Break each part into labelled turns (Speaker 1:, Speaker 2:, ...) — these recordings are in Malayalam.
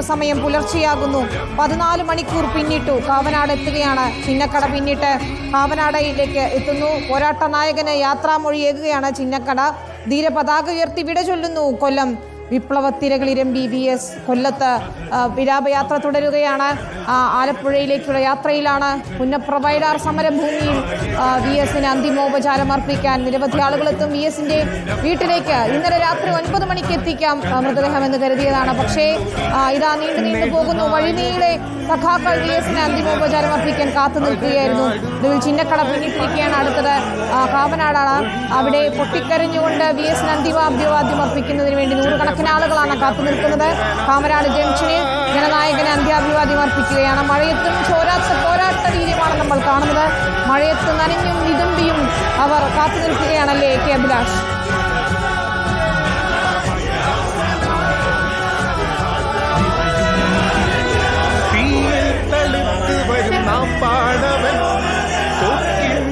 Speaker 1: സമയം പുലർച്ചെയാകുന്നു. പതിനാല് മണിക്കൂർ പിന്നിട്ടു കാവനാട് എത്തുകയാണ്. ചിന്നക്കട പിന്നിട്ട് കാവനാടയിലേക്ക് എത്തുന്നു. പോരാട്ട നായകന് യാത്രാമൊഴിയേകുകയാണ് ചിന്നക്കട. ധീരപതാക ഉയർത്തി വിട ചൊല്ലുന്നു കൊല്ലം. വിപ്ലവത്തിരകളിരമ്പി വി എസ് കൊല്ലത്ത് വിലാപയാത്ര തുടരുകയാണ്. ആലപ്പുഴയിലേക്കുള്ള യാത്രയിലാണ് പുന്നപ്രവൈഡാർ സമരഭൂമിയിൽ വി എസിന് അന്തിമോപചാരം അർപ്പിക്കാൻ നിരവധി ആളുകൾ എത്തും വി എസിന്റെ വീട്ടിലേക്ക് ഇന്നലെ രാത്രി ഒൻപത് മണിക്ക് എത്തിക്കാം മൃതദേഹം എന്ന് കരുതിയതാണ്. പക്ഷേ ഇതാ നീണ്ടു നീണ്ടു പോകുന്നു. വഴിനീളെ സഖാക്കൾ വി എസിന് അന്തിമോപചാരം അർപ്പിക്കാൻ കാത്തു നിൽക്കുകയായിരുന്നു. ഇതിൽ ചിന്നക്കട പിന്നിട്ടിരിക്കുകയാണ് അടുത്തത്. കാവനാടാണ് അവിടെ പൊട്ടിക്കരഞ്ഞുകൊണ്ട് വി എസിന് അന്തിമാദ്യവാദ്യം അർപ്പിക്കുന്നതിന് വേണ്ടി നൂറുകണക്കിന് ആളുകളാണ് കാത്തു നിൽക്കുന്നത് കാമരാട് ജംഗ്ഷനിൽ ജനനായകന് അന്ത്യാഭിവാദ്യം അർപ്പിക്കുകയാണ്. മഴയത്തും ചോരാത്ത പോരാട്ട രീതിയുമാണ് നമ്മൾ കാണുന്നത്. മഴയത്ത് നനഞ്ഞും നിതുമ്പിയും അവർ കാത്തു നിൽക്കുകയാണല്ലേ കെ അഭിലാഷ്?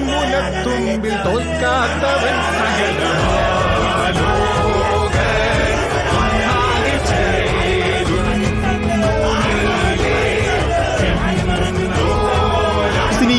Speaker 2: മുനത്തുമ്പിൽ തോൽക്കാത്തവൻ.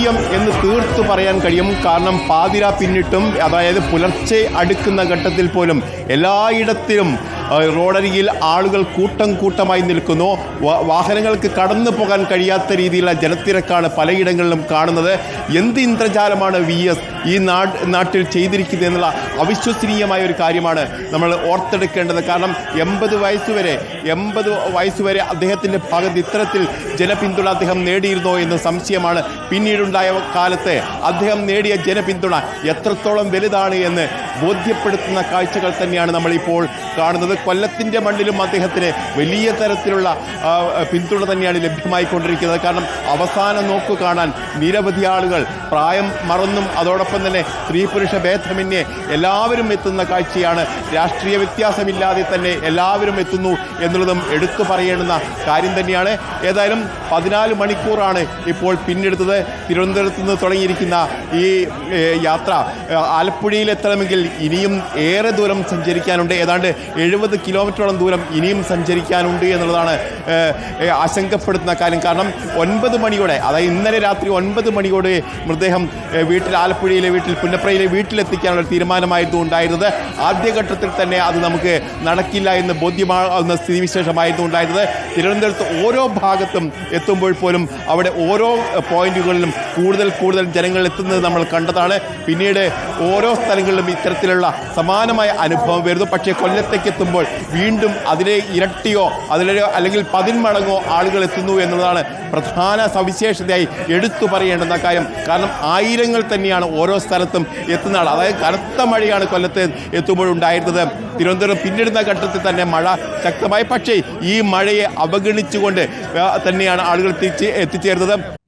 Speaker 3: വിശ്വസനീയം എന്ന് തീർത്തു പറയാൻ കഴിയും. കാരണം പാതിര പിന്നിട്ടും അതായത് പുലർച്ചെ അടുക്കുന്ന ഘട്ടത്തിൽ പോലും എല്ലായിടത്തിലും റോഡരികിൽ ആളുകൾ കൂട്ടം കൂട്ടമായി നിൽക്കുന്നു. വാഹനങ്ങൾക്ക് കടന്നു പോകാൻ കഴിയാത്ത രീതിയിലുള്ള ജനത്തിരക്കാണ് പലയിടങ്ങളിലും കാണുന്നത്. എന്ത് ഇന്ദ്രജാലമാണ് വി എസ് ഈ നാട് നാട്ടിൽ ചെയ്തിരിക്കുന്നത് എന്നുള്ള അവിശ്വസനീയമായ ഒരു കാര്യമാണ് നമ്മൾ ഓർത്തെടുക്കേണ്ടത്. കാരണം എൺപത് വയസ്സുവരെ എൺപത് വയസ്സുവരെ അദ്ദേഹത്തിന്റെ ഭാഗത്ത് ഇത്തരത്തിൽ ജനപിന്തുണ അദ്ദേഹം നേടിയിരുന്നോ എന്ന് സംശയമാണ്. പിന്നീടുണ്ടായ കാലത്ത് അദ്ദേഹം നേടിയ ജനപിന്തുണ എത്രത്തോളം വലുതാണ് എന്ന് ബോധ്യപ്പെടുത്തുന്ന കാഴ്ചകൾ തന്നെയാണ് നമ്മളിപ്പോൾ കാണുന്നത്. കൊല്ലത്തിന്റെ മണ്ണിലും അദ്ദേഹത്തിന് വലിയ തരത്തിലുള്ള പിന്തുണ തന്നെയാണ് ലഭ്യമായിക്കൊണ്ടിരിക്കുന്നത്. കാരണം അവസാന നോക്കു കാണാൻ നിരവധി ആളുകൾ പ്രായം മറന്നും അതോടൊപ്പം തന്നെ സ്ത്രീ പുരുഷ ഭേദമന്യേ എല്ലാവരും എത്തുന്ന കാഴ്ചയാണ്. രാഷ്ട്രീയ വ്യത്യാസമില്ലാതെ തന്നെ എല്ലാവരും എത്തുന്നു എന്നുള്ളതും എടുത്തു പറയേണ്ടുന്ന കാര്യം തന്നെയാണ്. ഏതായാലും പതിനാല് മണിക്കൂറാണ് ഇപ്പോൾ പിന്നെടുത്തത്. തിരുവനന്തപുരത്ത് നിന്ന് തുടങ്ങിയിരിക്കുന്ന ഈ യാത്ര ആലപ്പുഴയിലെത്തണമെങ്കിൽ ഇനിയും ഏറെ ദൂരം സഞ്ചരിക്കാനുണ്ട്. ഏതാണ്ട് എഴുപത് കിലോമീറ്ററോളം ദൂരം ഇനിയും സഞ്ചരിക്കാനുണ്ട് എന്നുള്ളതാണ് ആശങ്കപ്പെടുത്തുന്ന കാര്യം. കാരണം ഒൻപത് മണിയോടെ അതായത് ഇന്നലെ രാത്രി ഒൻപത് മണിയോടെ മൃതദേഹം വീട്ടിൽ ആലപ്പുഴയിലെ വീട്ടിൽ പുന്നപ്രയിലെ വീട്ടിലെത്തിക്കാനുള്ള തീരുമാനമായിരുന്നു ഉണ്ടായിരുന്നത്. ആദ്യഘട്ടത്തിൽ തന്നെ അത് നമുക്ക് നടക്കില്ല എന്ന് ബോധ്യമാകുന്ന സ്ഥിതിവിശേഷമായിരുന്നു ഉണ്ടായിരുന്നത്. തിരുവനന്തപുരത്ത് ഓരോ ഭാഗത്തും എത്തുമ്പോൾ പോലും അവിടെ ഓരോ പോയിന്റുകളിലും കൂടുതൽ കൂടുതൽ ജനങ്ങൾ എത്തുന്നത് നമ്മൾ കണ്ടതാണ്. പിന്നീട് ഓരോ സ്ഥലങ്ങളിലും ഇത്തരത്തിലുള്ള സമാനമായ അനുഭവം വരുന്നു. പക്ഷേ കൊല്ലത്തേക്ക് എത്തുമ്പോൾ വീണ്ടും അതിലെ ഇരട്ടിയോ അതിലെ അല്ലെങ്കിൽ പതിന്മടങ്ങോ ആളുകൾ എത്തുന്നു എന്നുള്ളതാണ് പ്രധാന സവിശേഷതയായി എടുത്തു പറയേണ്ടുന്ന കാര്യം. കാരണം ആയിരങ്ങൾ തന്നെയാണ് ഓരോ സ്ഥലത്തും എത്തുന്ന ആൾ. അതായത് കനത്ത മഴയാണ് കൊല്ലത്ത് എത്തുമ്പോഴുണ്ടായിരുന്നത് തിരുവനന്തപുരം പിന്നിടുന്ന ഘട്ടത്തിൽ തന്നെ മഴ ശക്തമായി. പക്ഷേ ഈ മഴയെ അവഗണിച്ചുകൊണ്ട് തന്നെയാണ് ആളുകൾ തിരിച്ച് എത്തിച്ചേർന്നത്.